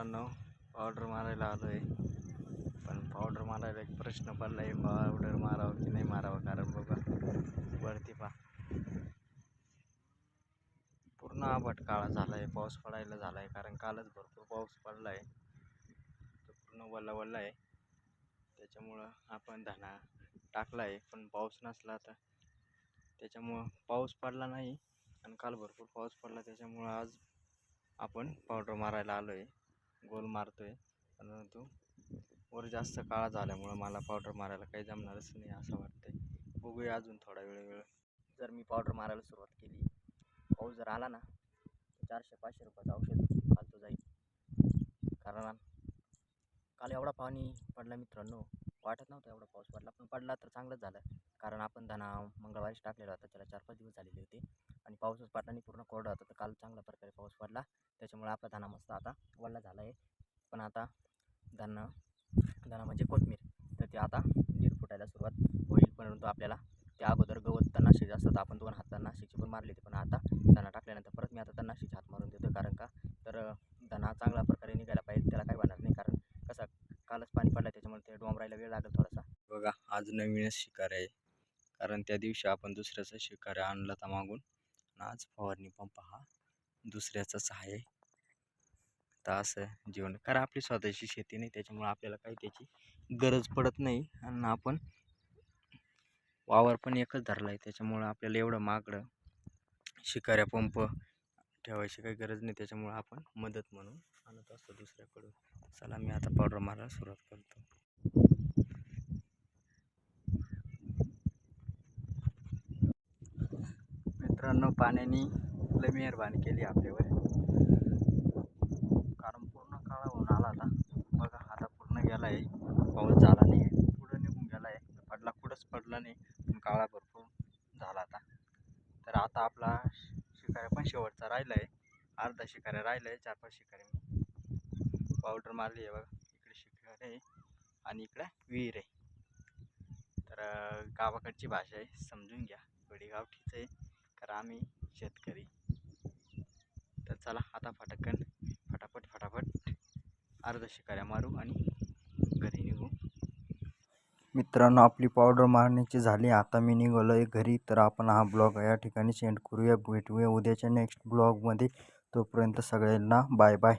मित्रांनो पावडर मारायला आलो आहे पण पावडर मारायला एक प्रश्न पडला आहे पावडर मारावं की नाही मारावं? कारण बघा वरती पा पूर्ण आभट काळा झाला आहे पाऊस पडायला झाला आहे कारण कालच भरपूर पाऊस पडला आहे तो पूर्ण वल्ला वल्ला आहे त्याच्यामुळं आपण धाना टाकला आहे पण पाऊस नसला तर. त्याच्यामुळं पाऊस पडला नाही आणि काल भरपूर पाऊस पडला त्याच्यामुळं आज आपण पावडर मारायला आलो आहे गोल मारतो आहे परंतु वर जास्त काळा झाल्यामुळं मला पावडर मारायला काही जमणारच नाही असं वाटतंय. बघूया अजून थोडा वेळ वेळ. जर मी पावडर मारायला सुरुवात केली पाऊस जर आला ना तर चारशे पाचशे रुपयाचं औषध फालतू जाईल. कारण काल एवढा पाणी पडला मित्रांनो. वाटत नव्हतं एवढा पाऊस पडला. पण पडला तर चांगलंच झालं. कारण आपण धना मंगळवारीच टाकलेला होता. त्याला चार पाच दिवस झालेले होते. आणि पाऊसच पडला आणि पूर्ण कोरडा होता. तर काल चांगल्या प्रकारे पाऊस पडला. त्याच्यामुळे आपला धना मस्त आता वल्ला झाला आहे पण आता धना धना म्हणजे कोथमीर. तर ते आता दीड फुटायला सुरुवात होईल. परंतु आपल्याला त्या अगोदर गवत तणनाशक असतात तर आपण दोन हात तणनाशकचे पण मारले होते. पण आता धना टाकल्यानंतर परत मी आता तणनाशकचे हात मारून देतो कारण का तर धना चांगल्या प्रकारे निघायला पाहिजे त्याला काय बनणार नाही कारण कसं कालच पाणी त्या त्याच्यामुळे ते डोंबरायला वेळ लागेल थोडासा. बघा आज नवीनच शिकार आहे. कारण त्या दिवशी आपण दुसऱ्याचा शिकार आणला तर मागून. आज फवारणी पंप हा दुसऱ्याचाच आहे. तर असं जीवन. कारण आपली स्वतःची शेती नाही त्याच्यामुळे आपल्याला काही त्याची गरज पडत नाही. आणि आपण वावर पण एकच धरला आहे त्याच्यामुळं आपल्याला एवढं मागडं शिकाऱ्या पंप ठेवायची काही गरज नाही. त्याच्यामुळं आपण मदत म्हणून आणत असतो दुसऱ्याकडून. चला मी आता पावडर मारायला सुरुवात करतो. मित्रांनो पाण्याने लय मेहरबानी केली आपल्यावर. कारण पूर्ण काळा होऊन आला आता बघा आता पूर्ण गेला आहे पाऊस झाला नाही पुढं निघून गेला आहे पडला कुठंच पडला नाही पण काळा भरपूर झाला आता. तर आता आपला शिकाऱ्या पण शेवटचा राहिला आहे अर्धा शिकाऱ्या राहिला आहे चार पाच शिकाऱ्या पावडर मारली आहे बघा. इकडे शिकार आहे आणि इकडे विहीर आहे. तर गावाकडची भाषा आहे समजून घ्या. थोडी गावठीच आहे. कारण आम्ही शेतकरी. तर चला आता फटकन फटाफट फटाफट अर्धा शिकाऱ्या मारू आणि घरी निघू. मित्रांनो आपली पावडर मारण्याची झाली. आता मी निघालो आहे घरी. तर आपण हा ब्लॉग या ठिकाणी सेंड करूया. भेटूया उद्याच्या नेक्स्ट ब्लॉगमध्ये तोपर्यंत सगळ्यांना बाय बाय